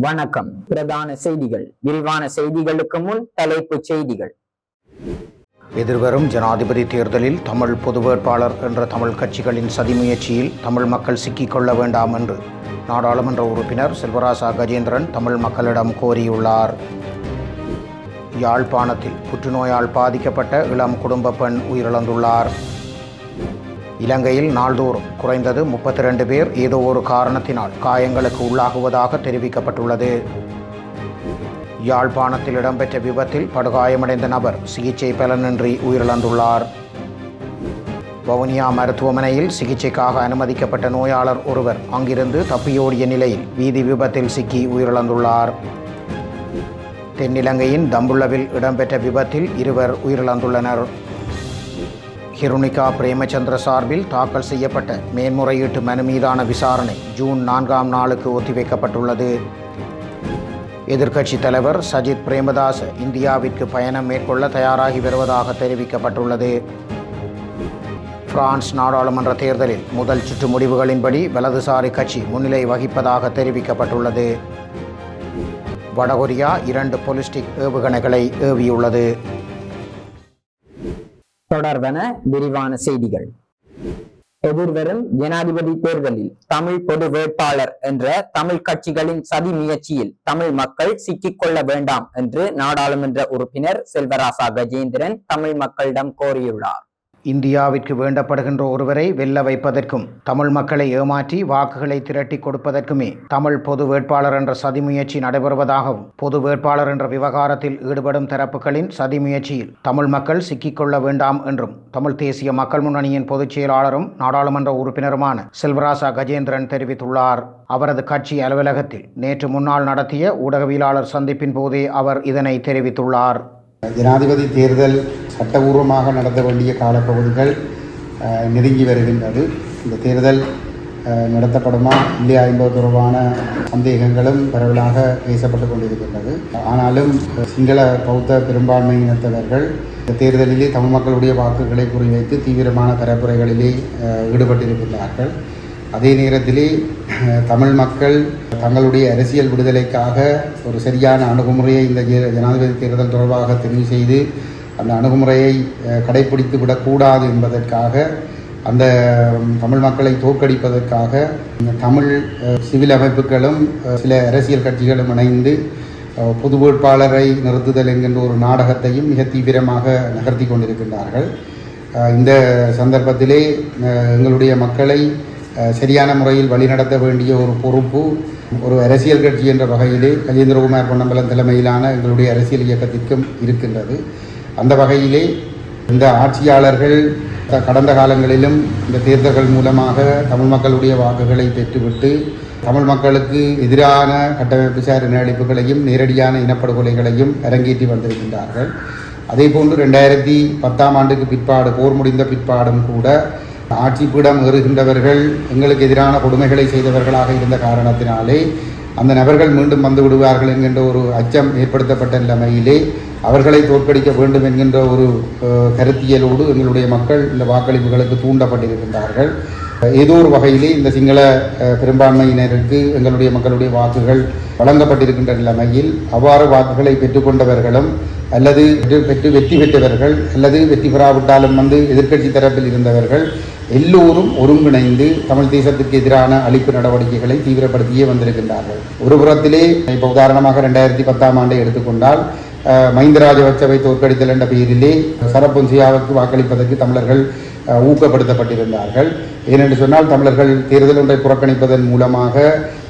வணக்கம். பிரதான செய்திகள். விரிவான செய்திகளுக்கு முன் தலைப்புச் செய்திகள். எதிர்வரும் ஜனாதிபதி தேர்தலில் தமிழ் பொது வேட்பாளர் என்ற தமிழ் கட்சிகளின் சதி முயற்சியில் தமிழ் மக்கள் சிக்கிக்கொள்ள வேண்டாம் என்று நாடாளுமன்ற உறுப்பினர் செல்வராசா கஜேந்திரன் தமிழ் மக்களிடம் கோரியுள்ளார். யாழ்ப்பாணத்தில் புற்றுநோயால் பாதிக்கப்பட்ட இளம் குடும்ப பெண் உயிரிழந்துள்ளார். இலங்கையில் நாள்தோறும் குறைந்தது முப்பத்தி ரெண்டு பேர் ஏதோ ஒரு காரணத்தினால் காயங்களுக்கு உள்ளாகுவதாக தெரிவிக்கப்பட்டுள்ளது. யாழ்ப்பாணத்தில் இடம்பெற்ற விபத்தில் படுகாயமடைந்த நபர் சிகிச்சை பலனின்றி உயிரிழந்துள்ளார். வவுனியா மருத்துவமனையில் சிகிச்சைக்காக அனுமதிக்கப்பட்ட நோயாளர் ஒருவர் அங்கிருந்து தப்பியோடிய நிலையில் வீதி விபத்தில் சிக்கி உயிரிழந்துள்ளார். தென்னிலங்கையின் தம்புள்ளவில் இடம்பெற்ற விபத்தில் இருவர் உயிரிழந்துள்ளனர். ஹிருணிகா பிரேமச்சந்திர சார்பில் தாக்கல் செய்யப்பட்ட மேன்முறையீட்டு மனு மீதான விசாரணை ஜூன் நான்காம் நாளுக்கு ஒத்திவைக்கப்பட்டுள்ளது. எதிர்க்கட்சித் தலைவர் சஜித் பிரேமதாஸ் இந்தியாவிற்கு பயணம் மேற்கொள்ள தயாராகி வருவதாக தெரிவிக்கப்பட்டுள்ளது. பிரான்ஸ் நாடாளுமன்ற தேர்தலில் முதல் சுற்று முடிவுகளின்படி வலதுசாரி கட்சி முன்னிலை வகிப்பதாக தெரிவிக்கப்பட்டுள்ளது. வடகொரியா இரண்டு பொலிஸ்டிக் ஏவுகணைகளை ஏவியுள்ளது. தொடர்வன விரிவான செய்திகள். எதிர்வரும் ஜனாதிபதி தேர்தலில் தமிழ் பொது வேட்பாளர் என்ற தமிழ் கட்சிகளின் சதி முயற்சியில் தமிழ் மக்கள் சிக்கிக்கொள்ள வேண்டாம் என்று நாடாளுமன்ற உறுப்பினர் செல்வராசா கஜேந்திரன் தமிழ் மக்களிடம் கோரியுள்ளார். இந்தியாவிற்கு வேண்டப்படுகின்ற ஒருவரை வெல்ல வைப்பதற்கும் தமிழ் மக்களை ஏமாற்றி வாக்குகளை திரட்டி கொடுப்பதற்குமே தமிழ் பொது வேட்பாளர் என்ற சதி முயற்சி நடைபெறுவதாகவும் பொது வேட்பாளர் என்ற விவகாரத்தில் ஈடுபடும் தரப்புகளின் சதி முயற்சியில் தமிழ் மக்கள் சிக்கிக்கொள்ள வேண்டாம் என்றும் தமிழ் தேசிய மக்கள் முன்னணியின் பொதுச் செயலாளரும் நாடாளுமன்ற உறுப்பினருமான செல்வராசா கஜேந்திரன் தெரிவித்துள்ளார். அவரது கட்சி அலுவலகத்தில் நேற்று முன்னாள் நடத்திய ஊடகவியலாளர் சந்திப்பின் போதே அவர் இதனை தெரிவித்துள்ளார். ஜனாதிபதி தேர்தல் சட்டபூர்வமாக நடத்த வேண்டிய காலப்பகுதிகள் நெருங்கி வருகின்றது. இந்த தேர்தல் நடத்தப்படுமா? இல்லையா என்பது தொடர்பான சந்தேகங்களும் பரவலாக பேசப்பட்டு கொண்டிருக்கின்றது. ஆனாலும் சிங்கள பௌத்த பெரும்பான்மையினத்தவர்கள் இந்த தேர்தலிலே தமிழ் மக்களுடைய வாக்குகளை குறிவைத்து தீவிரமான பரப்புரைகளிலே ஈடுபட்டிருக்கின்றார்கள். அதே நேரத்திலே தமிழ் மக்கள் தங்களுடைய அரசியல் விடுதலைக்காக ஒரு சரியான அணுகுமுறையை இந்த ஜனாதிபதி தேர்தல் தொடர்பாக தெரிவு செய்து அந்த அணுகுமுறையை கடைபிடித்து கடைப்பிடித்து விடக்கூடாது என்பதற்காக அந்த தமிழ் மக்களை தோற்கடிப்பதற்காக இந்த தமிழ் சிவில் அமைப்புகளும் சில அரசியல் கட்சிகளும் இணைந்து பொது வேட்பாளரை நிறுத்துதல் என்கின்ற ஒரு நாடகத்தையும் மிக தீவிரமாக நகர்த்தி கொண்டிருக்கின்றார்கள். இந்த சந்தர்ப்பத்திலே எங்களுடைய மக்களை சரியான முறையில் வழிநடத்த வேண்டிய ஒரு பொறுப்பு ஒரு அரசியல் கட்சி என்ற வகையிலே கஜேந்திரகுமார் பொன்னம்பலம் தலைமையிலான எங்களுடைய அரசியல் இயக்கத்திற்கும் இருக்கின்றது. அந்த வகையிலே இந்த ஆட்சியாளர்கள் கடந்த காலங்களிலும் இந்த தேர்தல்கள் மூலமாக தமிழ் மக்களுடைய வாக்குகளை பெற்றுவிட்டு தமிழ் மக்களுக்கு எதிரான கட்டமைப்பு சார் அளிப்புகளையும் நேரடியான இனப்படுகொலைகளையும் அரங்கேற்றி வந்திருக்கின்றார்கள். அதே போன்று ரெண்டாயிரத்தி பத்தாம் ஆண்டுக்கு பிற்பாடு போர் முடிந்த பிற்பாடும் கூட ஆட்சி பீடம் ஏறுகின்றவர்கள் எங்களுக்கு எதிரான கொடுமைகளை செய்தவர்களாக இருந்த காரணத்தினாலே அந்த நபர்கள் மீண்டும் வந்து விடுவார்கள் என்கின்ற ஒரு அச்சம் ஏற்படுத்தப்பட்ட நிலைமையிலே அவர்களை தோற்கடிக்க வேண்டும் என்கின்ற ஒரு கருத்தியலோடு எங்களுடைய மக்கள் இந்த வாக்களிப்புகளுக்கு தூண்டப்பட்டிருக்கின்றார்கள். ஏதோ ஒரு வகையிலே இந்த சிங்கள பெரும்பான்மையினருக்கு எங்களுடைய மக்களுடைய வாக்குகள் வழங்கப்பட்டிருக்கின்ற நிலைமையில் அவ்வாறு வாக்குகளை பெற்றுக்கொண்டவர்களும் அல்லது பெற்று பெற்று வெற்றி பெற்றவர்கள் அல்லது வெற்றி பெறாவிட்டாலும் வந்து எதிர்க்கட்சி தரப்பில் இருந்தவர்கள் எல்லோரும் ஒருங்கிணைந்து தமிழ் தேசத்திற்கு எதிரான அழிப்பு நடவடிக்கைகளை தீவிரப்படுத்தியே வந்திருக்கின்றார்கள். ஒரு புறத்திலே இப்போ உதாரணமாக ரெண்டாயிரத்தி பத்தாம் ஆண்டை எடுத்துக்கொண்டால் அஹ், மஹிந்த தோற்கடித்தல் என்ற பெயரிலே சரப்பொன்சியாவுக்கு வாக்களிப்பதற்கு தமிழர்கள் ஊக்கப்படுத்தப்பட்டிருந்தார்கள். ஏனென்று சொன்னால் தமிழர்கள் தேர்தல் ஒன்றை புறக்கணிப்பதன் மூலமாக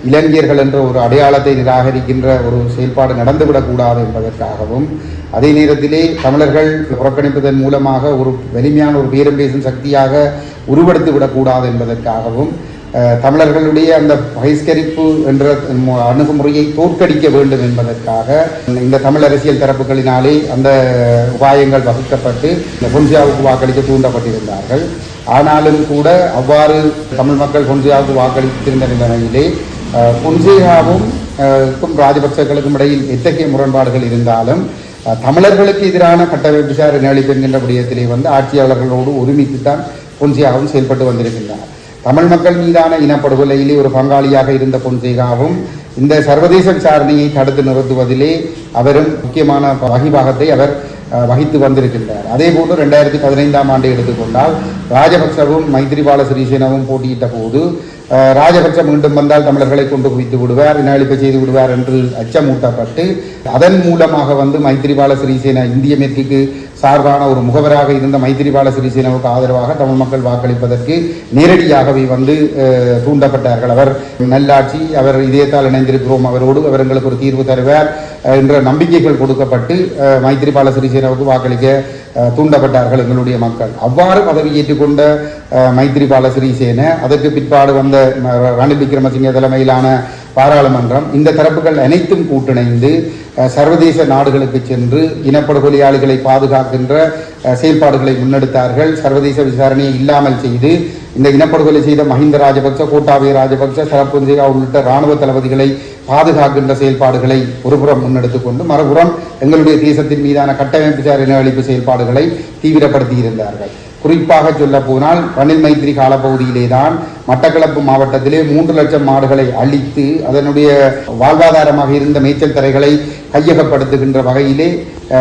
இளைஞர்கள் என்ற ஒரு அடையாளத்தை நிராகரிக்கின்ற ஒரு செயல்பாடு நடந்துவிடக்கூடாது என்பதற்காகவும் அதே நேரத்திலே தமிழர்கள் புறக்கணிப்பதன் மூலமாக ஒரு வலிமையான ஒரு பேரம் பேசும் சக்தியாக உருவெடுத்து விடக்கூடாது என்பதற்காகவும் தமிழர்களுடைய அந்த பகிஷ்கரிப்பு என்ற அணுகுமுறையை தோற்கடிக்க வேண்டும் என்பதற்காக இந்த தமிழ் அரசியல் தரப்புகளினாலே அந்த உபாயங்கள் வகுக்கப்பட்டு இந்த பொன்சியாவுக்கு வாக்களிக்க தூண்டப்பட்டிருந்தார்கள். ஆனாலும் கூட அவ்வாறு தமிழ் மக்கள் பொன்சியாவுக்கு வாக்களித்திருந்த நிலைமையிலே அஹ், பொன்சேகாவும் ராஜபக்சர்களுக்கும் இடையில் எத்தகைய முரண்பாடுகள் இருந்தாலும் தமிழர்களுக்கு எதிரான கட்டமைப்பு சார் நிகழ்ச்சி விடயத்திலே வந்து ஆட்சியாளர்களோடு ஒருமித்துத்தான் பொன்சியாகவும் செயல்பட்டு வந்திருக்கின்றனர் தமிழ் மக்கள் மீதான இனப்படுகொலையிலே ஒரு பங்காளியாக இருந்த பொன்சேகாவும் இந்த சர்வதேச விசாரணையை தடுத்து நிறுத்துவதிலே அவரும் முக்கியமான வகிபாகத்தை அவர் வகித்து வந்திருக்கின்றார். அதே போன்று ரெண்டாயிரத்தி பதினைந்தாம் ஆண்டு எடுத்துக்கொண்டால் ராஜபக்சவும் மைத்திரிபால சிறிசேனவும் போட்டியிட்ட போது ராஜபக்ச மீண்டும் வந்தால் தமிழர்களை கொண்டு குவித்து விடுவார் இனஅழிப்பு செய்து விடுவார் என்று அச்சமூட்டப்பட்டு அதன் மூலமாக வந்து மைத்திரிபால சிறிசேனா இந்திய மேற்குக்கு சார்பான ஒரு முகவராக இருந்த மைத்திரிபால சிறிசேனாவுக்கு ஆதரவாக தமிழ் மக்கள் வாக்களிப்பதற்கு நேரடியாகவே வந்து அஹ், தூண்டப்பட்டார்கள். அவர் நல்லாட்சி அவர் இதயத்தால் இணைந்திருக்கிறோம். அவரோடு அவர் எங்களுக்கு ஒரு தீர்வு தருவார். என்ற நம்பிக்கைகள் கொடுக்கப்பட்டு மைத்திரிபால சிறிசேனாவுக்கு வாக்களிக்க தூண்டப்பட்டார்கள் எங்களுடைய மக்கள். அவ்வாறு பதவியேற்றுக் கொண்ட மைத்திரிபால சிறிசேன அதற்கு பிற்பாடு வந்த ரணில் விக்ரமசிங்க தலைமையிலான பாராளுமன்றம் இந்த தரப்புகள் அனைத்தும் கூட்டிணைந்து சர்வதேச நாடுகளுக்கு சென்று இனப்படுகொலையாளிகளை பாதுகாக்கின்ற செயல்பாடுகளை முன்னெடுத்தார்கள். சர்வதேச விசாரணையை இல்லாமல் செய்து இந்த இனப்படுகொலை செய்த மஹிந்த ராஜபக்ச கோட்டாபய ராஜபக்ச சரப்புந்திகா உள்ளிட்ட இராணுவ தளபதிகளை பாதுகாக்கின்ற செயல்பாடுகளை ஒருபுறம் முன்னெடுத்துக் கொண்டு மறுபுறம் எங்களுடைய தேசத்தின் மீதான கட்டமைப்பு சார் இனஅழிப்பு செயல்பாடுகளை தீவிரப்படுத்தி இருந்தார்கள் குறிப்பாக சொல்ல போனால் ரணில் மைத்திரி காலப்பகுதியிலே தான் மட்டக்களப்பு மாவட்டத்திலே மூன்று லட்சம் மாடுகளை அழித்து அதனுடைய வாழ்வாதாரமாக இருந்த மேய்ச்சல் தரைகளை கையகப்படுத்துகின்ற வகையிலே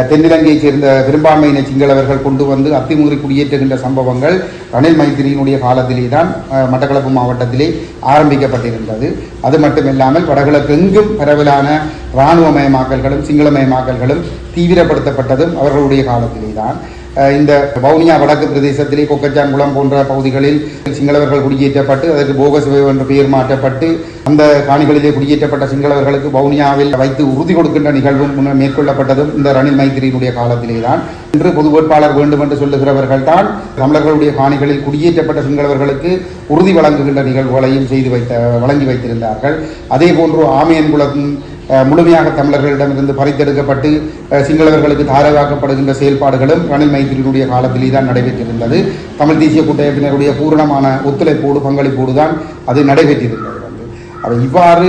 தென்னிலங்கையைச் சேர்ந்த பெரும்பான்மையின சிங்களவர்கள் கொண்டு வந்து அத்திமுறை குடியேற்றுகின்ற சம்பவங்கள் ரணில் மைத்திரியினுடைய காலத்திலே தான் மட்டக்களப்பு மாவட்டத்திலே ஆரம்பிக்கப்பட்டிருந்தது. அது மட்டுமில்லாமல் வடகிழக்கு எங்கும் பரவலான இராணுவமயமாக்கல்களும் சிங்களமயமாக்கல்களும் தீவிரப்படுத்தப்பட்டதும் அவர்களுடைய காலத்திலே தான் இந்த வவுனியா வடக்கு பிரதேசத்திலே கொக்கச்சாங்குளம் போன்ற பகுதிகளில் சிங்களவர்கள் குடியேற்றப்பட்டு அதற்கு போகசிவம் என்ற பெயர் மாற்றப்பட்டு அந்த காணிகளிலே குடியேற்றப்பட்ட சிங்களவர்களுக்கு வவுனியாவில் வைத்து உறுதி கொடுக்கின்ற நிகழ்வும் மேற்கொள்ளப்பட்டதும் இந்த ரணில் மைத்திரியினுடைய காலத்திலே தான் இன்று பொது வேட்பாளர் வேண்டும் என்று சொல்லுகிறவர்கள் தான் தமிழர்களுடைய காணிகளில் குடியேற்றப்பட்ட சிங்களவர்களுக்கு உறுதி வழங்குகின்ற நிகழ்வுகளையும் செய்து வைத்த வழங்கி வைத்திருந்தார்கள். அதே போன்று ஆமையன்குளம் முழுமையாக தமிழர்களிடமிருந்து பறித்தெடுக்கப்பட்டு சிங்களவர்களுக்கு தாரவாக்கப்படுகின்ற செயல்பாடுகளும் ரணில் மைத்திரியினுடைய காலத்திலே தான் நடைபெற்றிருந்தது. தமிழ் தேசிய கூட்டமைப்பினருடைய பூரணமான ஒத்துழைப்போடு பங்களிப்போடு தான் அது நடைபெற்றிருந்தது. வந்து இவ்வாறு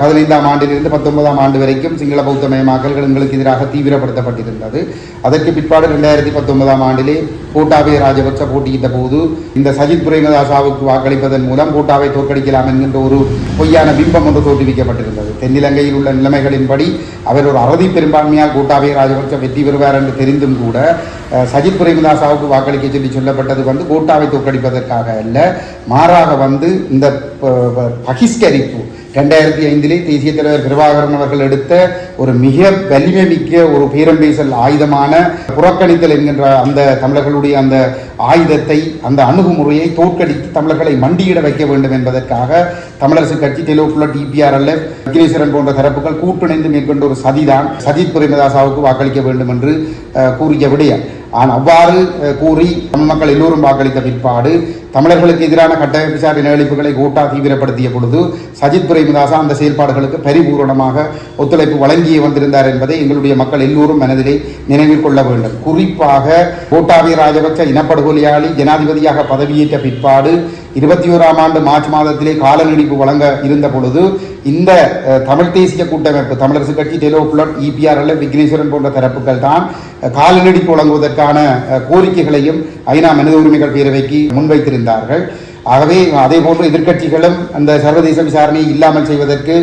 பதினைந்தாம் ஆண்டிலிருந்து பத்தொன்பதாம் ஆண்டு வரைக்கும் சிங்கள பௌத்த மயமாக்கல்கள் எங்களுக்கு எதிராக தீவிரப்படுத்தப்பட்டிருந்தது. அதற்கு பிற்பாடு ரெண்டாயிரத்தி பத்தொன்பதாம் ஆண்டிலே கோட்டாபய ராஜபக்ச போட்டியிட்ட போது இந்த சஜித் பிரேமதாசாவுக்கு வாக்களிப்பதன் மூலம் கோட்டாவை தோற்கடிக்கலாம் என்கின்ற ஒரு பொய்யான பிம்பம் ஒன்று தோற்றுவிக்கப்பட்டிருந்தது. தென்னிலங்கையில் உள்ள நிலைமைகளின்படி அவர் ஒரு அறுதி பெரும்பான்மையால் கூட்டாவே ராஜபக்ச வெற்றி பெறுவார் என்று தெரிந்தும் கூட சஜித் பிரேமதாசாவுக்கு வாக்களிக்க சொல்லி சொல்லப்பட்டது வந்து கோட்டாவை தோற்கடிப்பதற்காக அல்ல மாறாக வந்து இந்த பகிஷ்கரிப்பு ரெண்டாயிரத்தி ஐந்திலே தேசிய தலைவர் கிருபாகரன் அவர்கள் எடுத்த ஒரு மிக வலிமை மிக்க ஒரு பேரம் பேசல் ஆயுதமான புறக்கணித்தல் என்கின்ற அந்த தமிழர்களுடைய அந்த ஆயுதத்தை அந்த அணுகுமுறையை தோற்கடித்து தமிழர்களை மண்டியிட வைக்க வேண்டும் என்பதற்காக தமிழரசு கட்சி தெலுங்குல டிபிஆர்எல் விக்னேஸ்வரன் போன்ற தரப்புகள் கூட்டிணைந்து மேற்கொண்ட ஒரு சதிதான். சஜித் பிரேமதாசாவுக்கு வாக்களிக்க வேண்டும் என்று கூறிய விடயம். ஆனால் அவ்வாறு கூறி தமிழ் மக்கள் எல்லோரும் வாக்களித்த பிற்பாடு தமிழர்களுக்கு எதிரான கட்டமைப்பு சார் நிகழ்ப்புகளை கோட்டா தீவிரப்படுத்திய பொழுது சஜித் பிரேமதாசா அந்த செயல்பாடுகளுக்கு பரிபூரணமாக ஒத்துழைப்பு வழங்கி வந்திருந்தார் என்பதை எங்களுடைய மக்கள் எல்லோரும் மனதிலே நினைவில் கொள்ள வேண்டும். குறிப்பாக கோட்டாபய ராஜபக்ச இனப்படுகொலையாளி ஜனாதிபதியாக பதவியேற்ற பிற்பாடு இருபத்தி ஓராம் ஆண்டு மார்ச் மாதத்திலே கால நீடிப்பு வழங்க இருந்த பொழுது இந்த தமிழ் தேசிய கூட்டமைப்பு தமிழரசு கட்சி டெலோ புலட் இபிஆர்எல் விக்னேஸ்வரன் போன்ற தரப்புகள் தான் கால நீடிப்பு வழங்குவதற்கான கோரிக்கைகளையும் ஐநா மனித உரிமைகள் பேரவைக்கு முன்வைத்திருந்தார்கள் ஆகவே அதே போன்று எதிர்க்கட்சிகளும் அந்த சர்வதேச விசாரணையை இல்லாமல் செய்வதற்கு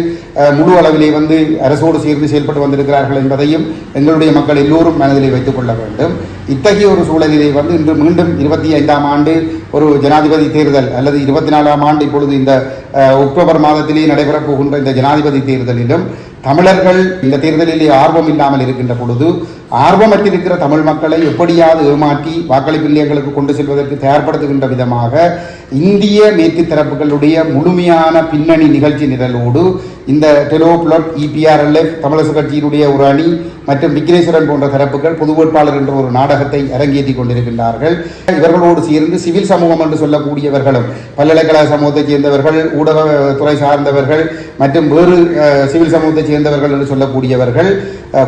முழு அளவிலே வந்து அரசோடு சேர்ந்து செயல்பட்டு வந்திருக்கிறார்கள் என்பதையும் எங்களுடைய மக்கள் எல்லோரும் மனதிலே வைத்துக் கொள்ள வேண்டும். இத்தகைய ஒரு சூழலிலே வந்து இன்று மீண்டும் இருபத்தி ஐந்தாம் ஆண்டு ஒரு ஜனாதிபதி தேர்தல் அல்லது இருபத்தி நாலாம் ஆண்டு இப்பொழுது இந்த அக்டோபர் மாதத்திலே நடைபெறப் போகின்ற இந்த ஜனாதிபதி தேர்தலிலும் தமிழர்கள் இந்த தேர்தலிலே ஆர்வம் இல்லாமல் இருக்கின்ற பொழுது ஆர்வமற்றிருக்கிற தமிழ் மக்களை எப்படியாவது ஏமாற்றி வாக்களிப்பு நிலையங்களுக்கு கொண்டு செல்வதற்கு தயார்படுத்துகின்ற விதமாக இந்திய மேற்கு தரப்புகளுடைய முழுமையான பின்னணி நிகழ்ச்சி நிரலோடு இந்த டெலோப்ளட் இபிஆர்எல்எஃப் தமிழரசு கட்சியினுடைய ஒரு அணி மற்றும் விக்னேஸ்வரன் போன்ற தரப்புகள் பொது வேட்பாளர் என்ற ஒரு நாடகத்தை அரங்கேற்றி கொண்டிருக்கின்றார்கள். இவர்களோடு சேர்ந்து சிவில் சமூகம் என்று சொல்லக்கூடியவர்களும் பல்கலைக்கழக சமூகத்தைச் சேர்ந்தவர்கள் ஊடக துறை சார்ந்தவர்கள் மற்றும் வேறு சிவில் சமூகத்தைச் சேர்ந்தவர்கள் என்று சொல்லக்கூடியவர்கள்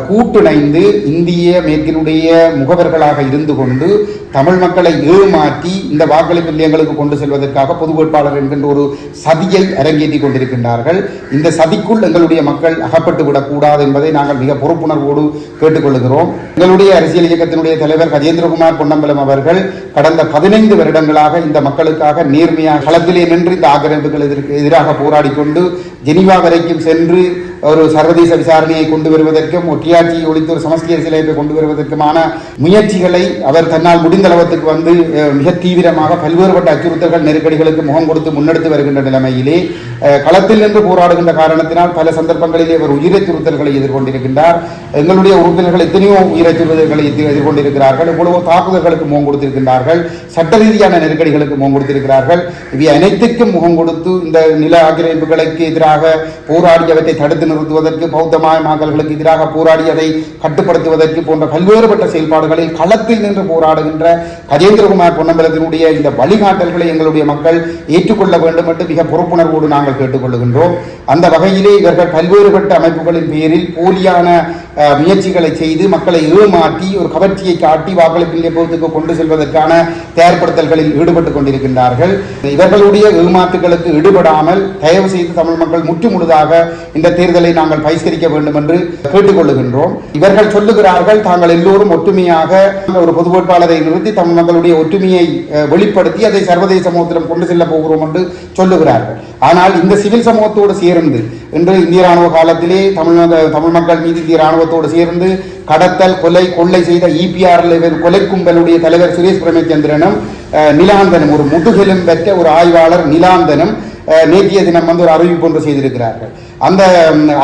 கூட்டுணைந்து கூட்டிணைந்து இந்திய இந்திய மேற்கினுடைய முகவர்களாக இருந்து கொண்டு தமிழ் மக்களை ஏமாற்றி இந்த வாக்களிப்பு நிலையங்களுக்கு கொண்டு செல்வதற்காக பொது வேட்பாளர் என்கின்ற ஒரு சதியை அரங்கேற்றி கொண்டிருக்கின்றார்கள். இந்த சதிக்குள் எங்களுடைய மக்கள் அகப்பட்டு விடக்கூடாது என்பதை நாங்கள் மிக பொறுப்புணர்வோடு கேட்டுக்கொள்கிறோம். எங்களுடைய அரசியல் இயக்கத்தினுடைய தலைவர் கஜேந்திரகுமார் பொன்னம்பலம் அவர்கள் கடந்த பதினைந்து வருடங்களாக இந்த மக்களுக்காக நேர்மையாக களத்திலே நின்று இந்த ஆக்கிரமிப்புகளுக்கு எதிராக போராடி கொண்டு ஜெனிவா வரைக்கும் சென்று ஒரு சர்வதேச விசாரணையை கொண்டு வருவதற்கும் ஒட்டியாட்சியை ஒழித்து ஒரு சமஸ்கிய சிலைப்பை கொண்டு வருவதற்குமான முயற்சிகளை அவர் தன்னால் முடிந்த அளவத்துக்கு வந்து அஹ், மிக தீவிரமாக பல்வேறுபட்ட அச்சுறுத்தல்கள் நெருக்கடிகளுக்கு முகம் கொடுத்து முன்னெடுத்து வருகின்ற நிலைமையிலே களத்தில் நின்று போராடுகின்ற காரணத்தினால் பல சந்தர்ப்பங்களிலே அவர் உயிரச்சுறுத்தல்களை எதிர்கொண்டிருக்கின்றார். எங்களுடைய உறுப்பினர்கள் எத்தனையோ உயிரச்சுறுத்தல்களை எதிர்- எதிர்கொண்டிருக்கிறார்கள். எவ்வளவோ தாக்குதல்களுக்கு முகம் கொடுத்திருக்கின்றார்கள். சட்ட ரீதியான நெருக்கடிகளுக்கு முகம் கொடுத்திருக்கிறார்கள். இவை அனைத்துக்கும் முகம் கொடுத்து இந்த நில ஆக்கிரமிப்புகளுக்கு எதிராக போராடியவற்றை தடுத்து நிறுத்துவதற்கு பௌத்தமயமாக்கல்களுக்கு எதிராக போராடியதை கட்டுப்படுத்துவதற்கு போன்ற பல்வேறுபட்ட செயல்பாடுகளில் களத்தில் நின்று போராடுகின்ற கஜேந்திரகுமார் பொன்னம்பலத்தினுடைய இந்த வழிகாட்டல்களை எங்களுடைய மக்கள் ஏற்றுக்கொள்ள வேண்டும் என்று மிக பொறுப்புணர்வோடு நாங்கள் கேட்டுக்கொள்ளுகின்றோம் அந்த வகையிலே இவர்கள் பல்வேறுபட்ட அமைப்புகளின் பெயரில் போலியான முயற்சிகளை செய்து மக்களை ஏமாற்றி ஒரு கவர்ச்சியை காட்டி வாக்களிப்பு நிலையத்துக்கு கொண்டு செல்வதற்கான தயார்படுத்தல்களில் ஈடுபட்டுக் கொண்டிருக்கின்றார்கள். இவர்களுடைய ஏமாற்றுகளுக்கு ஈடுபடாமல் தயவு செய்து தமிழ் மக்கள் முற்றுமுழுதாக இந்த தேர்தலை நாங்கள் பரிஷ்கரிக்க வேண்டும் என்று கேட்டுக்கொள்ளுகின்றோம். இவர்கள் சொல்லுகிறார்கள் தாங்கள் எல்லோரும் ஒற்றுமையாக ஒரு பொது வேட்பாளரை நிறுத்தி தமிழ் மக்களுடைய ஒற்றுமையை வெளிப்படுத்தி அதை சர்வதேச சமூகத்திடம் கொண்டு செல்ல போகிறோம் என்று சொல்லுகிறார்கள். ஆனால் ஆனால் இந்த சிவில் சமூகத்தோடு சேர்ந்து இன்று இந்திய ராணுவ காலத்திலே தமிழ் தமிழ் மக்கள் மீது இந்திய ராணுவத்தோடு சேர்ந்து கடத்தல் கொலை கொள்ளை செய்த இபிஆர் கொலை கும்பலுடைய தலைவர் சுரேஷ் பிரமச்சந்திரனும் நிலாந்தனும் ஒரு முதுகெலும் பெற்ற ஒரு ஆய்வாளர் நிலாந்தனும் அஹ், நேற்றைய தினம் வந்து ஒரு அறிவிப்பு ஒன்று செய்திருக்கிறார்கள். அந்த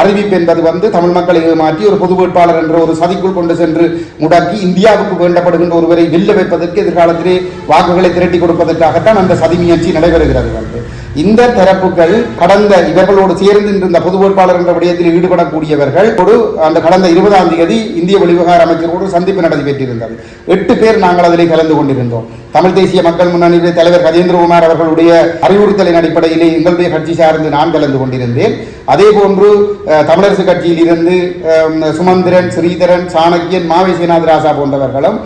அறிவிப்பு என்பது வந்து தமிழ் மக்களை மாற்றி ஒரு பொது வேட்பாளர் என்ற ஒரு சதிக்குள் கொண்டு சென்று முடக்கி இந்தியாவுக்கு வேண்டப்படுகின்ற ஒருவரை வெல்ல வைப்பதற்கு எதிர்காலத்திலே வாக்குகளை திரட்டி கொடுப்பதற்காகத்தான் அந்த சதி முயற்சி நடைபெறுகிறது. இந்த தரப்புகள் கடந்த இவர்களோடு சேர்ந்து இருந்த பொது வேட்பாளர் என்ற விடயத்தில் ஈடுபடக்கூடியவர்கள் ஒரு அந்த கடந்த இருபதாம் தேதி இந்திய வெளிவிவகார அமைச்சரோடு சந்திப்பு நடைபெற்றிருந்தது எட்டு பேர் நாங்கள் அதில் கலந்து கொண்டிருந்தோம். தமிழ் தேசிய மக்கள் முன்னணியுடைய தலைவர் கஜேந்திரகுமார் அவர்களுடைய அறிவுறுத்தலின் அடிப்படையிலே எங்களுடைய கட்சி சார்ந்து நான் கலந்து கொண்டிருந்தேன். அதே போன்று தமிழரசு கட்சியில் இருந்து அஹ், சுமந்திரன் ஸ்ரீதரன் சாணக்கியன் மாவை சேனாதி ராசா போன்றவர்களும்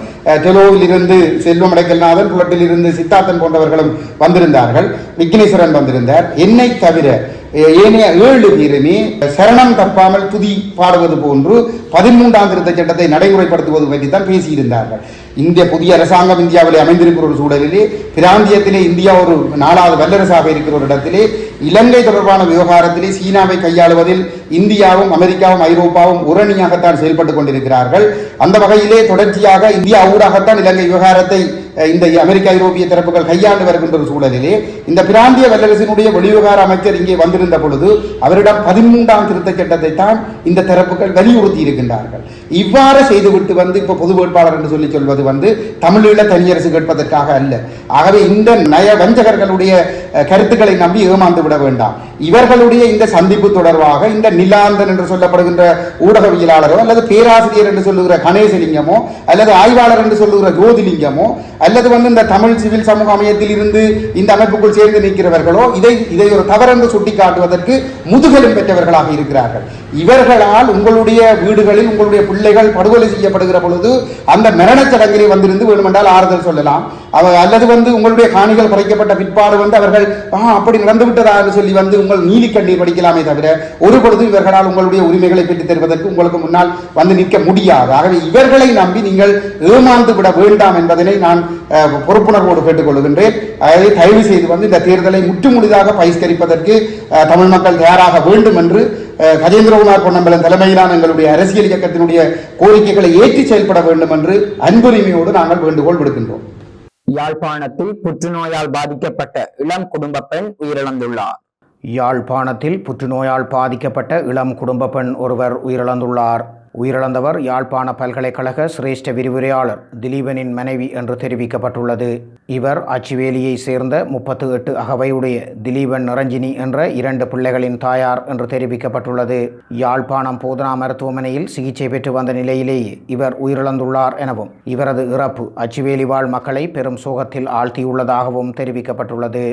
டெலோவில் இருந்து செல்வம் அடைக்கல்நாதன் புலட்டில் இருந்து சித்தார்த்தன் போன்றவர்களும் வந்திருந்தார்கள். விக்னேஸ்வரன் வந்திருந்தார். என்னை தவிர ஏனைய ஏழு பேருமே சரணம் தப்பாமல் துதி பாடுவது போன்று பதிமூன்றாம் திருத்த சட்டத்தை நடைமுறைப்படுத்துவது பற்றி தான் பேசியிருந்தார்கள். இந்திய புதிய அரசாங்கம் இந்தியாவிலே அமைந்திருக்கிற ஒரு சூழலிலே பிராந்தியத்திலே இந்தியா ஒரு நாலாவது வல்லரசாக இருக்கிற ஒரு இடத்திலே இலங்கை தொடர்பான விவகாரத்திலே சீனாவை கையாளுவதில் இந்தியாவும் அமெரிக்காவும் ஐரோப்பாவும் உரணியாகத்தான் செயல்பட்டுக் கொண்டிருக்கிறார்கள். அந்த வகையிலே தொடர்ச்சியாக இந்தியா ஊடாகத்தான் இலங்கை விவகாரத்தை இந்த அமெரிக்க ஐரோப்பிய தரப்புகள் கையாண்டு வருகின்ற சூழலிலே இந்த பிராந்திய வல்லரசினுடைய வெளிவிவகார அமைச்சர் இங்கே வந்திருந்த பொழுது அவரிடம் பதிமூன்றாம் திருத்த சட்டத்தை தான் இந்த தரப்புகள் வலியுறுத்தி இருக்கின்றார்கள். இவ்வாறு செய்துவிட்டு வந்து இப்போ பொது வேட்பாளர் என்று சொல்லி சொல்வது வந்து தமிழீழ தனியரசு கேட்பதற்காக அல்ல. ஆகவே இந்த நய வஞ்சகர்களுடைய கருத்துக்களை நம்பி ஏமாந்து விட வேண்டாம். இவர்களுடைய இந்த சந்திப்பு தொடர்பாக இந்த நிலாந்தன் என்று சொல்லப்படுகின்ற ஊடகவியலாளரோ அல்லது பேராசிரியர் என்று சொல்லுகிற கணேசலிங்கமோ அல்லது ஆய்வாளர் என்று சொல்லுகிற ஜோதிலிங்கமோ அல்லது வந்து இந்த தமிழ் சிவில் சமூக அமையத்தில் இருந்து இந்த அமைப்புக்குள் சேர்ந்து நிற்கிறவர்களோ இதை இதை ஒரு தவறென்று சுட்டிக்காட்டுவதற்கு முதுகெலும் பெற்றவர்களாக இருக்கிறார்கள். இவர்களால் உங்களுடைய வீடுகளில் உங்களுடைய பிள்ளைகள் படுகொலை செய்யப்படுகிற பொழுது அந்த மரணச் சடங்கிலே வந்திருந்து வேணுமென்றால் ஆறுதல் சொல்லலாம். அவர் அல்லது வந்து உங்களுடைய காணிகள் குறைக்கப்பட்ட பிற்பாடு வந்து அவர்கள் ஆ அப்படி நடந்து விட்டதா? என்று சொல்லி வந்து உங்கள் நீலி கண்ணீர் படிக்கலாமே தவிர ஒரு பொழுதும் இவர்களால் உங்களுடைய உரிமைகளை பெற்றுத் தருவதற்கு உங்களுக்கு முன்னால் வந்து நிற்க முடியாது. ஆகவே இவர்களை நம்பி நீங்கள் ஏமாந்து விட வேண்டாம் என்பதனை நான் பொறுப்புணர்வோடு கேட்டுக்கொள்கின்றேன். அதை தயவு செய்து வந்து இந்த தேர்தலை முற்றுமுழுதாக பகிஷ்கரிப்பதற்கு தமிழ் மக்கள் தயாராக வேண்டும் என்று கஜேந்திரகுமார் பொன்னம்பலம் தலைமையிலான எங்களுடைய அரசியல் இயக்கத்தினுடைய கோரிக்கைகளை ஏற்றி செயல்பட வேண்டும் என்று அன்புரிமையோடு நாங்கள் வேண்டுகோள் விடுக்கின்றோம். யாழ்ப்பாணத்தில் புற்றுநோயால் பாதிக்கப்பட்ட இளம் குடும்ப பெண் உயிரிழந்துள்ளார். யாழ்ப்பாணத்தில் புற்றுநோயால் பாதிக்கப்பட்ட இளம் குடும்ப பெண் ஒருவர் உயிரிழந்துள்ளார். உயிரிழந்தவர் யாழ்ப்பாண பல்கலைக்கழக சிரேஷ்ட விரிவுரையாளர் திலீபனின் மனைவி என்று தெரிவிக்கப்பட்டுள்ளது. இவர் அச்சுவேலியை சேர்ந்த முப்பத்து எட்டு அகவையுடைய திலீபன் நிரஞ்சினி என்ற இரண்டு பிள்ளைகளின் தாயார் என்று தெரிவிக்கப்பட்டுள்ளது. யாழ்ப்பாணம் போதனா மருத்துவமனையில் சிகிச்சை பெற்று வந்த நிலையிலேயே இவர் உயிரிழந்துள்ளார் எனவும் இவரது இறப்பு அச்சுவேலி வாழ் மக்களை பெரும் சோகத்தில் ஆழ்த்தியுள்ளதாகவும் தெரிவிக்கப்பட்டுள்ளது.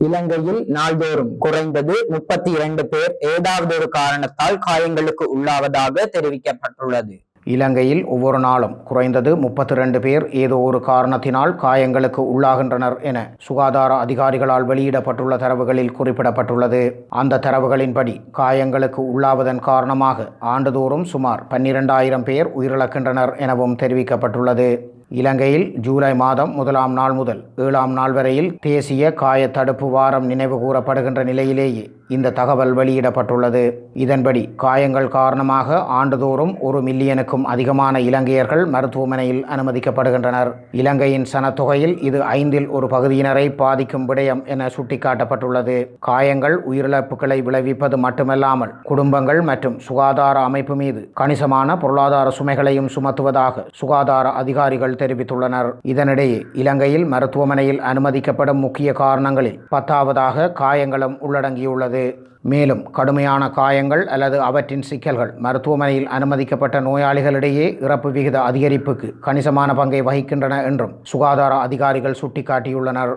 இலங்கையில் நாள்தோறும் குறைந்தது முப்பத்தி இரண்டு பேர் ஏதாவது ஒரு காரணத்தால் காயங்களுக்கு உள்ளாவதாக தெரிவிக்கப்பட்டுள்ளது. இலங்கையில் ஒவ்வொரு நாளும் குறைந்தது முப்பத்தி ரெண்டு பேர் ஏதோ ஒரு காரணத்தினால் காயங்களுக்கு உள்ளாகின்றனர் என சுகாதார அதிகாரிகளால் வெளியிடப்பட்டுள்ள தரவுகளில் குறிப்பிடப்பட்டுள்ளது. அந்த தரவுகளின்படி காயங்களுக்கு உள்ளாவதன் காரணமாக ஆண்டுதோறும் சுமார் பன்னிரெண்டாயிரம் பேர் உயிரிழக்கின்றனர் எனவும் தெரிவிக்கப்பட்டுள்ளது. இலங்கையில் ஜூலை மாதம் முதலாம் நாள் முதல் ஏழாம் நாள் வரையில் தேசிய காய தடுப்பு வாரம் நினைவு கூறப்படுகின்ற நிலையிலேயே இந்த தகவல் வெளியிடப்பட்டுள்ளது. இதன்படி காயங்கள் காரணமாக ஆண்டுதோறும் ஒரு மில்லியனுக்கும் அதிகமான இலங்கையர்கள் மருத்துவமனையில் அனுமதிக்கப்படுகின்றனர். இலங்கையின் சனத்தொகையில் இது ஐந்தில் ஒரு பகுதியினரை பாதிக்கும் விடயம் என சுட்டிக்காட்டப்பட்டுள்ளது. காயங்கள் உயிரிழப்புகளை விளைவிப்பது மட்டுமல்லாமல் குடும்பங்கள் மற்றும் சுகாதார அமைப்பு மீது கணிசமான பொருளாதார சுமைகளையும் சுமத்துவதாக சுகாதார அதிகாரிகள் தெரிவித்துள்ளனர். இதனிடையே இலங்கையில் மருத்துவமனையில் அனுமதிக்கப்படும் முக்கிய காரணங்களில் பத்தாவதாக காயங்களும் உள்ளடங்கியுள்ளது. மேலும் கடுமையான காயங்கள் அல்லது அவற்றின் சிக்கல்கள் மருத்துவமனையில் அனுமதிக்கப்பட்ட நோயாளிகளிடையே இறப்பு விகித அதிகரிப்புக்கு கணிசமான பங்கை வகிக்கின்றன என்றும் சுகாதார அதிகாரிகள் சுட்டிக்காட்டியுள்ளனர்.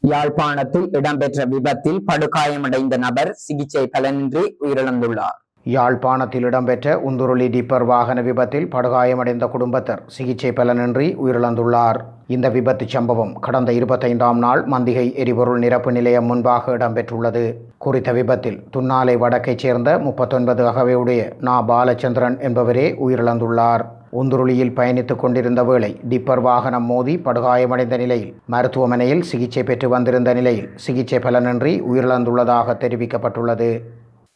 யாழ்ப்பாணத்தில் இடம்பெற்ற விபத்தில் படுகாயமடைந்த நபர் சிகிச்சை பலனின்றி உயிரிழந்துள்ளார். யாழ்ப்பாணத்தில் இடம்பெற்ற உந்துருளி டிப்பர் வாகன விபத்தில் படுகாயமடைந்த குடும்பத்தர் சிகிச்சை பலனின்றி உயிரிழந்துள்ளார். இந்த விபத்து சம்பவம் கடந்த இருபத்தைந்தாம் நாள் மந்திகை எரிபொருள் நிரப்பு நிலையம் முன்பாக இடம்பெற்றுள்ளது. குறித்த விபத்தில் துன்னாலை வடக்கைச் சேர்ந்த முப்பத்தொன்பது அகவையுடைய நா. பாலச்சந்திரன் என்பவரே உயிரிழந்துள்ளார். உந்துருளியில் பயணித்துக் கொண்டிருந்த வேளை டிப்பர் வாகனம் மோதி படுகாயமடைந்த நிலையில் மருத்துவமனையில் சிகிச்சை பெற்று வந்திருந்த நிலையில் சிகிச்சை பலனின்றி உயிரிழந்துள்ளதாக தெரிவிக்கப்பட்டுள்ளது.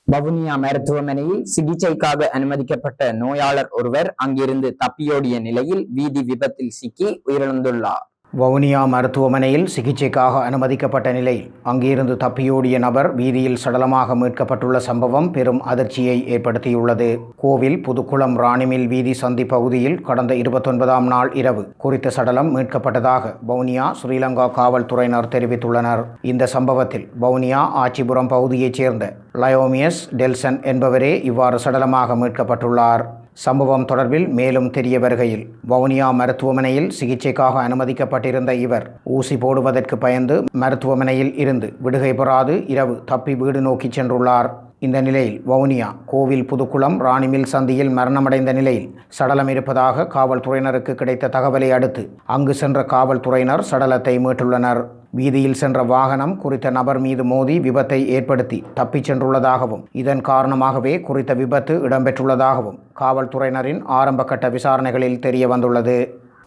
வவுனியா மருத்துவமனையில் சிகிச்சைக்காக அனுமதிக்கப்பட்ட நோயாளர் ஒருவர் அங்கிருந்து தப்பியோடிய நிலையில் வீதி விபத்தில் சிக்கி உயிரிழந்துள்ளார். வவுனியா மருத்துவமனையில் சிகிச்சைக்காக அனுமதிக்கப்பட்ட நிலையில் அங்கிருந்து தப்பியோடிய நபர் வீதியில் சடலமாக மீட்கப்பட்டுள்ள சம்பவம் பெரும் அதிர்ச்சியை ஏற்படுத்தியுள்ளது. கோவில் புதுக்குளம் ராணிமில் வீதி சந்தி பகுதியில் கடந்த இருபத்தொன்பதாம் நாள் இரவு குறித்த சடலம் மீட்கப்பட்டதாக வவுனியா ஸ்ரீலங்கா காவல்துறையினர் தெரிவித்துள்ளனர். இந்த சம்பவத்தில் வவுனியா ஆச்சிபுரம் பகுதியைச் சேர்ந்த லயோமியஸ் டெல்சன் என்பவரே இவ்வாறு சடலமாக மீட்கப்பட்டுள்ளார். சம்பவம் தொடர்பில் மேலும் தெரிய வருகையில் வவுனியா மருத்துவமனையில் சிகிச்சைக்காக அனுமதிக்கப்பட்டிருந்த இவர் ஊசி போடுவதற்கு பயந்து மருத்துவமனையில் இருந்து விடுகை பெறாது இரவு தப்பி வீடு நோக்கி சென்றுள்ளார். இந்த நிலையில் வவுனியா கோவில் புதுக்குளம் ராணிமில் சந்தியில் மரணமடைந்த நிலையில் சடலம் இருப்பதாக காவல்துறையினருக்கு கிடைத்த தகவலை அடுத்து அங்கு சென்ற காவல்துறையினர் சடலத்தை மீட்டுள்ளனர். வீதியில் சென்ற வாகனம் குறித்த நபர் மீது மோதி விபத்தை ஏற்படுத்தி தப்பிச் சென்றுள்ளதாகவும் இதன் காரணமாகவே குறித்த விபத்து இடம்பெற்றுள்ளதாகவும் காவல்துறையினரின் ஆரம்பகட்ட விசாரணைகளில் தெரிய வந்துள்ளது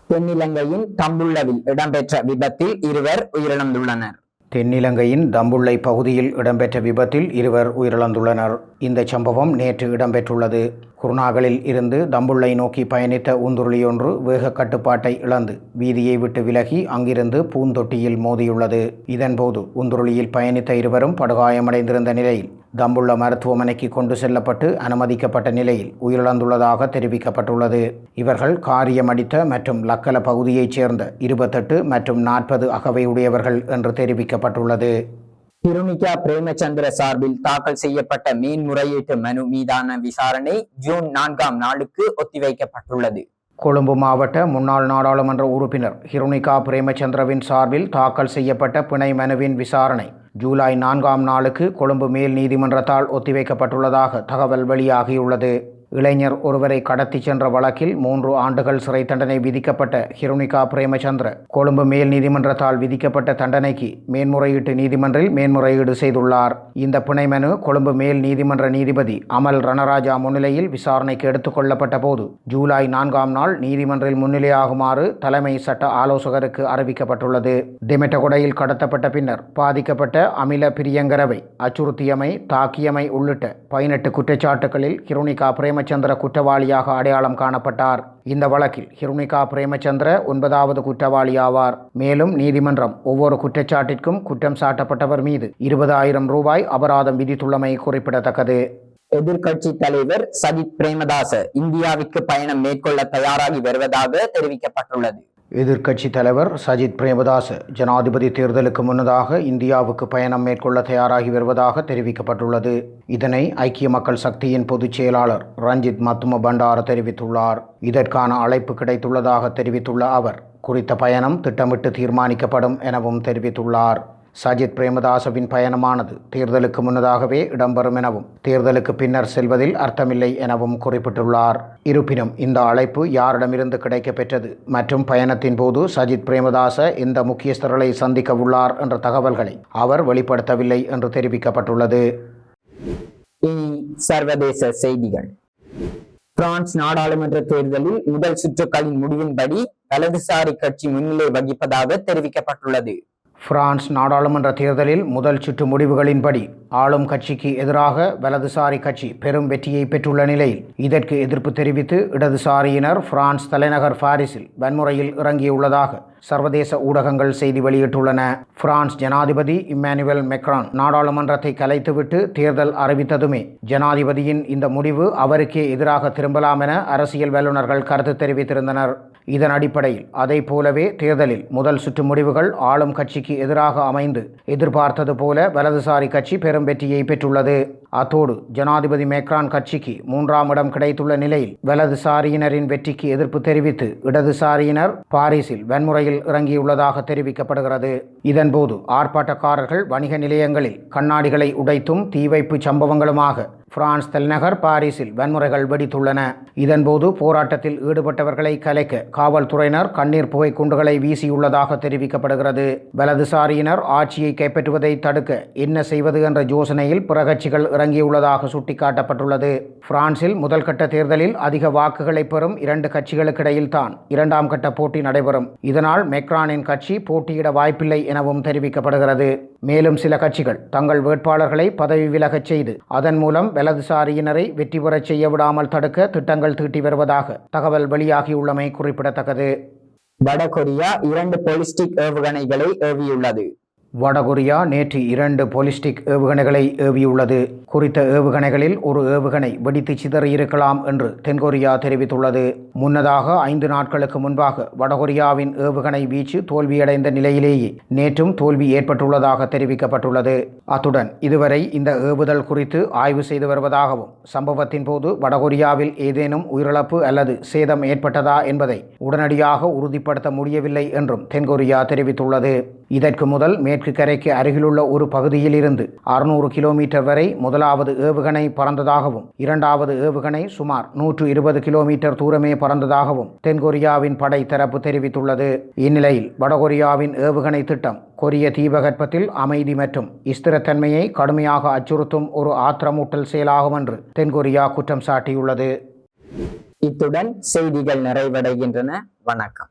தென்னிலங்கையின் தம்புள்ளவில் இடம்பெற்ற விபத்தில் இருவர் உயிரிழந்துள்ளனர். தென்னிலங்கையின் தம்புள்ளை பகுதியில் இடம்பெற்ற விபத்தில் இருவர் உயிரிழந்துள்ளனர். இந்த சம்பவம் நேற்று இடம்பெற்றுள்ளது. குருணாகலில் இருந்து தம்புள்ளை நோக்கி பயணித்த ஊந்துருளியொன்று வேக கட்டுப்பாட்டை இழந்து வீதியை விட்டு விலகி அங்கிருந்து பூந்தொட்டியில் மோதியுள்ளது. இதன்போது உந்துருளியில் பயணித்த இருவரும் படுகாயமடைந்திருந்த நிலையில் தம்புள்ள மருத்துவமனைக்கு கொண்டு செல்லப்பட்டு அனுமதிக்கப்பட்ட நிலையில் உயிரிழந்துள்ளதாக தெரிவிக்கப்பட்டுள்ளது. இவர்கள் காரியமடித்த மற்றும் லக்கல பகுதியைச் சேர்ந்த இருபத்தெட்டு மற்றும் நாற்பது அகவையுடையவர்கள் என்று தெரிவிக்கப்பட்டுள்ளது. திருணிகா பிரேமச்சந்திர சார்பில் தாக்கல் செய்யப்பட்ட மேன்முறையீட்டு மனு மீதான விசாரணை ஜூன் நான்காம் நாளுக்கு ஒத்திவைக்கப்பட்டுள்ளது. கொழும்பு மாவட்ட முன்னாள் நாடாளுமன்ற உறுப்பினர் ஹிருணிகா பிரேமச்சந்திரவின் சார்பில் தாக்கல் செய்யப்பட்ட பிணை மனுவின் விசாரணை ஜூலை நான்காம் நாளுக்கு கொழும்பு மேல் நீதிமன்றத்தால் ஒத்திவைக்கப்பட்டுள்ளதாக தகவல் வெளியாகியுள்ளது. இளைஞர் ஒருவரை கடத்திச் சென்ற வழக்கில் மூன்று ஆண்டுகள் சிறை தண்டனை விதிக்கப்பட்ட ஹிருணிகா பிரேமச்சந்திர. கொழும்பு மேல் நீதிமன்றத்தால் விதிக்கப்பட்ட தண்டனைக்கு மேன்முறையீட்டு நீதிமன்றில் மேன்முறையீடு செய்துள்ளார். இந்த பிணை மனு கொழும்பு மேல் நீதிமன்ற நீதிபதி அமல் ரணராஜா முன்னிலையில் விசாரணைக்கு எடுத்துக்கொள்ளப்பட்ட போது ஜூலை நான்காம் நாள் நீதிமன்றில் முன்னிலையாகுமாறு தலைமை சட்ட ஆலோசகருக்கு அறிவிக்கப்பட்டுள்ளது. டிமெட்டகொடையில் கடத்தப்பட்ட பின்னர் பாதிக்கப்பட்ட அமில பிரியங்கரவை அச்சுறுத்தியமை தாக்கியமை உள்ளிட்ட பதினெட்டு குற்றச்சாட்டுகளில் ஹிருணிகா பிரேமச்சந்திர குற்றவாளியாக அடையாளம் காணப்பட்டார். இந்த வழக்கில் ஹிருணிகா பிரேமச்சந்திர ஒன்பதாவது குற்றவாளி ஆவார் மேலும் நீதிமன்றம் ஒவ்வொரு குற்றச்சாட்டிற்கும் குற்றம் சாட்டப்பட்டவர் மீது இருபதாயிரம் ரூபாய் அபராதம் விதித்துள்ளமை குறிப்பிடத்தக்கது. எதிர்கட்சி தலைவர் சஜித் பிரேமதாச இந்தியாவிற்கு பயணம் மேற்கொள்ள தயாராகி வருவதாக தெரிவிக்கப்பட்டுள்ளது. எதிர்க்கட்சி தலைவர் சஜித் பிரேமதாஸ் ஜனாதிபதி தேர்தலுக்கு முன்னதாக இந்தியாவுக்கு பயணம் மேற்கொள்ள தயாராகி வருவதாக தெரிவிக்கப்பட்டுள்ளது. இதனை ஐக்கிய மக்கள் சக்தியின் பொதுச் செயலாளர் ரஞ்சித் மத்தும பண்டார தெரிவித்துள்ளார். இதற்கான அழைப்பு கிடைத்துள்ளதாக தெரிவித்துள்ள அவர் குறித்த பயணம் திட்டமிட்டு தீர்மானிக்கப்படும் எனவும் தெரிவித்துள்ளார். சஜித் பிரேமதாசவின் பயணமானது தேர்தலுக்கு முன்னதாகவே இடம்பெறும் எனவும் தேர்தலுக்கு பின்னர் செல்வதில் அர்த்தமில்லை எனவும் குறிப்பிட்டுள்ளார். இருப்பினும் இந்த அழைப்பு யாரிடமிருந்து கிடைக்கப்பெற்றது மற்றும் பயணத்தின் போது சஜித் பிரேமதாச இந்த முக்கியஸ்தர்களை சந்திக்க உள்ளார் என்ற தகவல்களை அவர் வெளிப்படுத்தவில்லை என்று தெரிவிக்கப்பட்டுள்ளது. இனி சர்வதேச செய்திகள். பிரான்ஸ் நாடாளுமன்ற தேர்தலில் முதல் சுற்றுக்களின் முடிவின்படி வலதுசாரி கட்சி முன்னிலை வகிப்பதாக தெரிவிக்கப்பட்டுள்ளது. பிரான்ஸ் நாடாளுமன்ற தேர்தலில் முதல் சுற்று முடிவுகளின்படி ஆளும் கட்சிக்கு எதிராக வலதுசாரி கட்சி பெரும் வெற்றியை பெற்றுள்ள நிலையில் இதற்கு எதிர்ப்பு தெரிவித்து இடதுசாரியினர் பிரான்ஸ் தலைநகர் பாரிஸில் வன்முறையில் இறங்கியுள்ளதாக சர்வதேச ஊடகங்கள் செய்தி வெளியிட்டுள்ளன. பிரான்ஸ் ஜனாதிபதி இம்மானுவேல் மெக்ரான் நாடாளுமன்றத்தை கலைத்துவிட்டு தேர்தல் அறிவித்ததுமே. ஜனாதிபதியின் இந்த முடிவு அவருக்கே எதிராக திரும்பலாம் என அரசியல் வல்லுநர்கள் கருத்து தெரிவித்திருந்தனர். இதன் அடிப்படையில் அதை போலவே தேர்தலில் முதல் சுற்று முடிவுகள் ஆளும் கட்சிக்கு எதிராக அமைந்து எதிர்பார்த்தது போல வலதுசாரி கட்சி பெரும் வெற்றியை பெற்றுள்ளது. அத்தோடு ஜனாதிபதி மேக்ரான் கட்சிக்கு மூன்றாம் இடம் கிடைத்துள்ள நிலையில் வலதுசாரியினரின் வெற்றிக்கு எதிர்ப்பு தெரிவித்து இடதுசாரியினர் பாரிஸில் வன்முறையில் இறங்கியுள்ளதாக தெரிவிக்கப்படுகிறது. இதன்போது ஆர்ப்பாட்டக்காரர்கள் வணிக நிலையங்களில் கண்ணாடிகளை உடைத்தும் தீவைப்பு சம்பவங்களுமாக பிரான்ஸ் தலைநகர் பாரிஸில் வன்முறைகள் வெடித்துள்ளன. இதன்போது போராட்டத்தில் ஈடுபட்டவர்களை கலைக்க காவல்துறையினர் கண்ணீர் புகை குண்டுகளை வீசியுள்ளதாக தெரிவிக்கப்படுகிறது. வலதுசாரியினர் ஆட்சியை கைப்பற்றுவதை தடுக்க என்ன செய்வது என்ற யோசனையில் பிற கட்சிகள் இறங்கியுள்ளதாக சுட்டிக்காட்டப்பட்டுள்ளது. பிரான்சில் முதல் கட்ட தேர்தலில் அதிக வாக்குகளை பெறும் இரண்டு கட்சிகளுக்கிடையில் தான் இரண்டாம் கட்ட போட்டி நடைபெறும். இதனால் மெக்ரானின் கட்சி போட்டியிட வாய்ப்பில்லை எனவும் தெரிவிக்கப்படுகிறது. மேலும் சில கட்சிகள் தங்கள் வேட்பாளர்களை பதவி விலகச் செய்து அதன் மூலம் வலதுசாரியினரை வெற்றி பெறச் செய்ய விடாமல் தடுக்க திட்டங்கள் தீட்டி வருவதாக தகவல் வெளியாகியுள்ளமை குறிப்பிடத்தக்கது. வடகொரியா இரண்டு பொலிஸ்டிக் ஏவுகணைகளை ஏவியுள்ளது. வடகொரியா நேற்று இரண்டு பொலிஸ்டிக் ஏவுகணைகளை ஏவியுள்ளது. குறித்த ஏவுகணைகளில் ஒரு ஏவுகணை வெடித்து சிதறியிருக்கலாம் என்று தென்கொரியா தெரிவித்துள்ளது. முன்னதாக ஐந்து நாட்களுக்கு முன்பாக வடகொரியாவின் ஏவுகணை வீச்சு தோல்வியடைந்த நிலையிலேயே நேற்றும் தோல்வி ஏற்பட்டுள்ளதாக தெரிவிக்கப்பட்டுள்ளது. அத்துடன் இதுவரை இந்த ஏவுதல் குறித்து ஆய்வு செய்து வருவதாகவும் சம்பவத்தின் போது வடகொரியாவில் ஏதேனும் உயிரிழப்பு அல்லது சேதம் ஏற்பட்டதா என்பதை உடனடியாக உறுதிப்படுத்த முடியவில்லை என்றும் தென்கொரியா தெரிவித்துள்ளது. இதற்கு முதல் மேற்கு கரைக்கு அருகிலுள்ள ஒரு பகுதியிலிருந்து அறுநூறு கிலோமீட்டர் வரை முதலாவது ஏவுகணை பறந்ததாகவும் இரண்டாவது ஏவுகணை சுமார் நூற்று இருபது கிலோமீட்டர் தூரமே பறந்ததாகவும் தென்கொரியாவின் படை தரப்பு தெரிவித்துள்ளது. இந்நிலையில் வடகொரியாவின் ஏவுகணை திட்டம் கொரிய தீபகற்பத்தில் அமைதி மற்றும் ஸ்திரத்தன்மையை கடுமையாக அச்சுறுத்தும் ஒரு ஆத்திரமூட்டல் செயலாகும் என்று தென்கொரியா குற்றம் சாட்டியுள்ளது. இத்துடன் செய்திகள் நிறைவடைகின்றன. வணக்கம்.